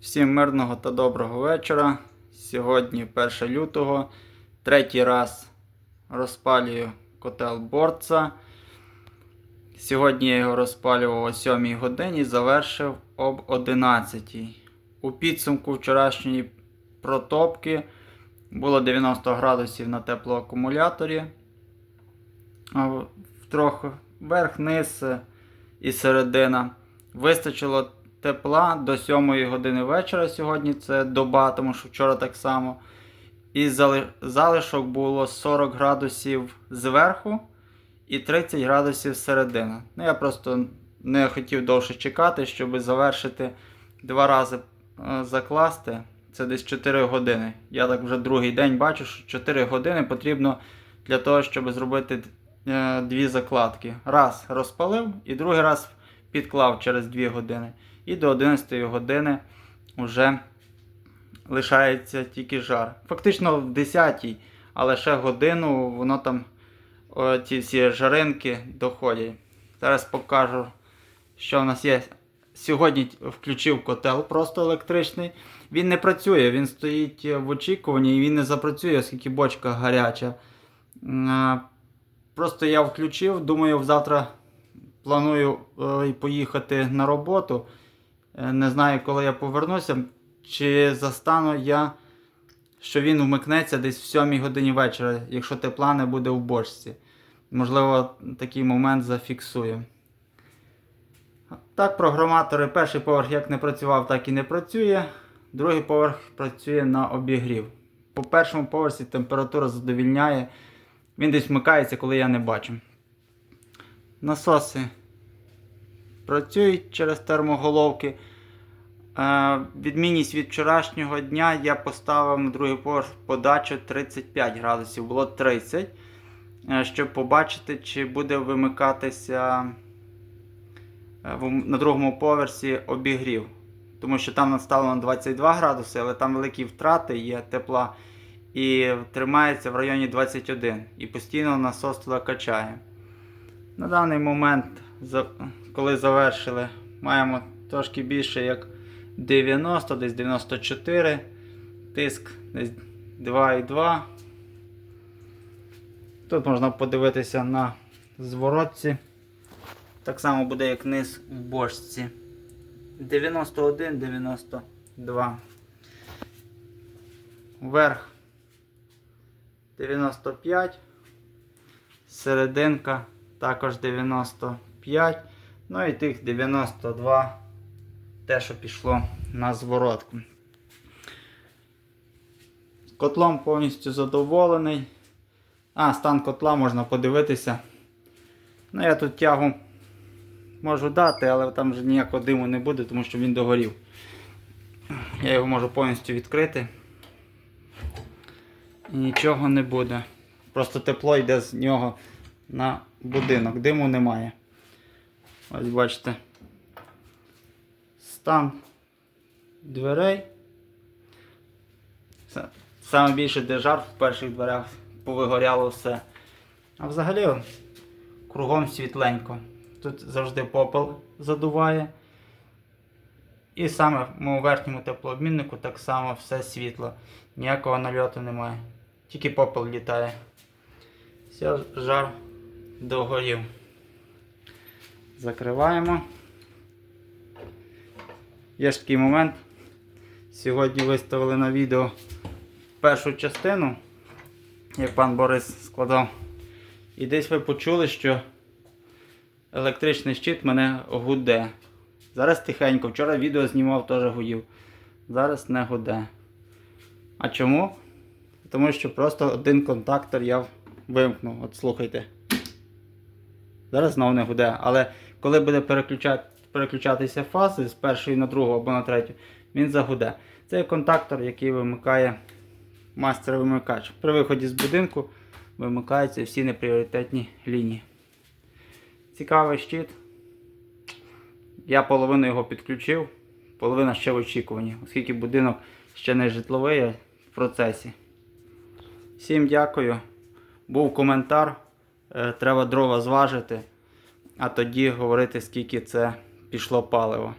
Всім мирного та доброго вечора. Сьогодні 1 лютого. Третій раз розпалюю котел борца. Сьогодні я його розпалював о 7 годині, завершив об 11. У підсумку вчорашньої протопки було 90 градусів на теплоакумуляторі. Трохи верх-низ е, і середина. Вистачило тепла до 7 години вечора сьогодні. Це доба, тому що вчора так само. І залишок було 40 градусів зверху і 30 градусів середина. Ну, я просто не хотів довше чекати, щоб завершити два рази е, закласти. Це десь 4 години. Я так вже другий день бачу, що 4 години потрібно для того, щоб зробити е, дві закладки. Раз розпалив і другий раз підклав через 2 години. І до 11 години вже лишається тільки жар. Фактично в 10, але ще годину воно там ці всі жаринки доходять. Зараз покажу, що в нас є. Сьогодні включив котел просто електричний. Він не працює, він стоїть в очікуванні і він не запрацює, оскільки бочка гаряча. Просто я включив, думаю, завтра планую е, поїхати на роботу. Е, Не знаю, коли я повернуся, чи застану я, що він вмикнеться десь в 7 годині вечора, якщо тепла не буде в бочці. Можливо, такий момент зафіксую. Так, програматори, перший поверх як не працював, так і не працює. Другий поверх працює на обігрів. По першому поверсі температура задовільняє. Він десь вмикається, коли я не бачу. Насоси працюють через термоголовки. Е, відмінність від вчорашнього дня я поставив на другий поверх подачу 35 градусів, було 30, е, щоб побачити, чи буде вимикатися е, на другому поверсі обігрів. Тому що там наставлено 22 градуси, але там великі втрати є тепла і тримається в районі 21 і постійно насос туди качає. На даний момент, коли завершили, маємо трошки більше як 90, десь 94, тиск десь 2,2. Тут можна подивитися на зворотці. Так само буде, як низ в бочці. 91, 92. Вверх 95. Серединка також 95. Ну і тих 92 те, що пішло на зворотку. Котлом повністю задоволений. А, стан котла можна подивитися. Ну, я тут тягу можу дати, але там вже ніякого диму не буде, тому що він догорів. Я його можу повністю відкрити. І нічого не буде. Просто тепло йде з нього на будинок. Диму немає. Ось бачите. Стан дверей. Саме більше де жар в перших дверях повигоряло все. А взагалі кругом світленько. Тут завжди попел задуває. І саме в моєму верхньому теплообміннику так само все світло. Ніякого нальоту немає. Тільки попел літає. Все, жар догорів. Закриваємо. Є ж такий момент. Сьогодні виставили на відео першу частину, як пан Борис складав. І десь ви почули, що електричний щит мене гуде. Зараз тихенько. Вчора відео знімав, теж гудів. Зараз не гуде. А чому? Тому що просто один контактор я вимкнув. От слухайте. Зараз знову не гуде. Але коли буде переключати, переключатися фази з першої на другу або на третю, він загуде. Це контактор, який вимикає мастер-вимикач. При виході з будинку вимикаються всі непріоритетні лінії. Цікавий щит. Я половину його підключив, половина ще в очікуванні, оскільки будинок ще не житловий, в процесі. Всім дякую. Був коментар. Е, Треба дрова зважити, а тоді говорити, скільки це пішло паливо.